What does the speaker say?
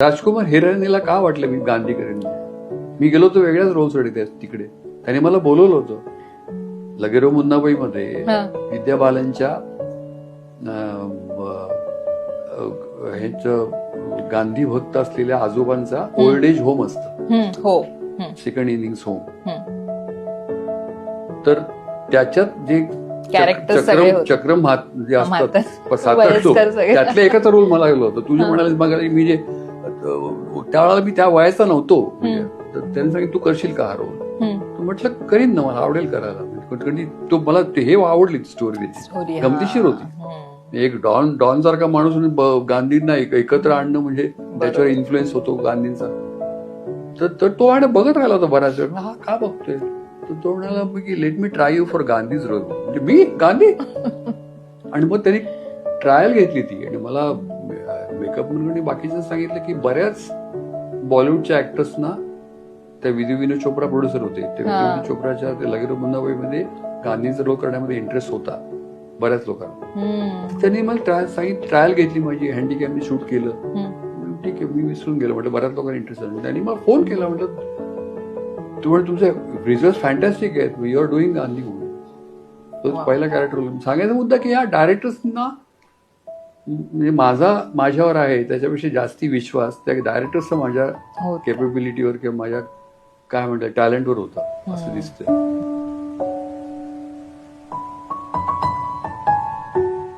राजकुमार हिरानीला का वाटलं मी गांधी करेन मी गेलो होतो वेगळ्याच रोलसाठी त्या- तिकडे. त्याने मला बोलवलं होतं. लगेरो मुन्नाबाई मध्ये. विद्या बालनच्या ह्याचं गांधी भक्त असलेल्या आजोबांचा ओल्ड एज होम असतं. हो. Second innings home. तर त्याच्यात जे चक्रम-. चक्रम जे असतात. त्यातल्या एकाचा रोल मला गेलो होता. तुझे म्हणाले मग मी जे त्यावेळेला मी त्या वयाचा नव्हतो. म्हणजे. तर त्यांनी सांगितलं तू करशील का हा हम्म. तर म्हटलं करीन ना मला आवडेल करायला. म्हणजे तो मला ते हे आवडली स्टोरी त्याची. गमतीशीर होती. एक डॉन डॉन सारखा माणूस गांधींना एक- एकत्र आणणं म्हणजे त्याच्यावर इन्फ्लुएन्स होतो गांधींचा. तर तर तो आणि बघत राहिला होता बऱ्याच वेळ. हा का बघतोय? तर तो म्हणाला की let me try you for Gandhi's role म्हणजे मी? गांधी? आणि मग त्यांनी ट्रायल घेतली ती. आणि मला मेकअप म्हणून बाकीचं सांगितलं की बऱ्याच बॉलिवूडच्या ऍक्टर्सना त्या विधी विनोद चोप्रा प्रोड्युसर होते. ते हा. विनोद चोप्राच्या ते लगेरो मुन्नाबाईमध्ये गांधींचा रोल करण्यामध्ये इंटरेस्ट होता बऱ्याच लोकांना. त्यांनी मला ट्रायल सांगितलं ट्रायल घेतली माझी हँडीकॅपनी शूट केलं. ठीक आहे मी विसरून गेलो. म्हटलं बऱ्याच लोकांना इंटरेस्ट आहे त्यांनी मला फोन केला म्हटलं तू म्हणजे तुमचे रिझल्ट फॅन्टॅस्टिक आहेत. यू आर डुईंग गांधी म्हणून. पहिला कॅरेक्टर सांगायचा मुद्दा की या डायरेक्टर्सना म्हणजे माझा माझ्यावर आहे त्याच्यापेक्षा जास्ती विश्वास त्या डायरेक्टर्सचा माझ्या. केपेबिलिटीवर किंवा माझ्या काय म्हणतात टॅलेंटवर होता असं दिसतंय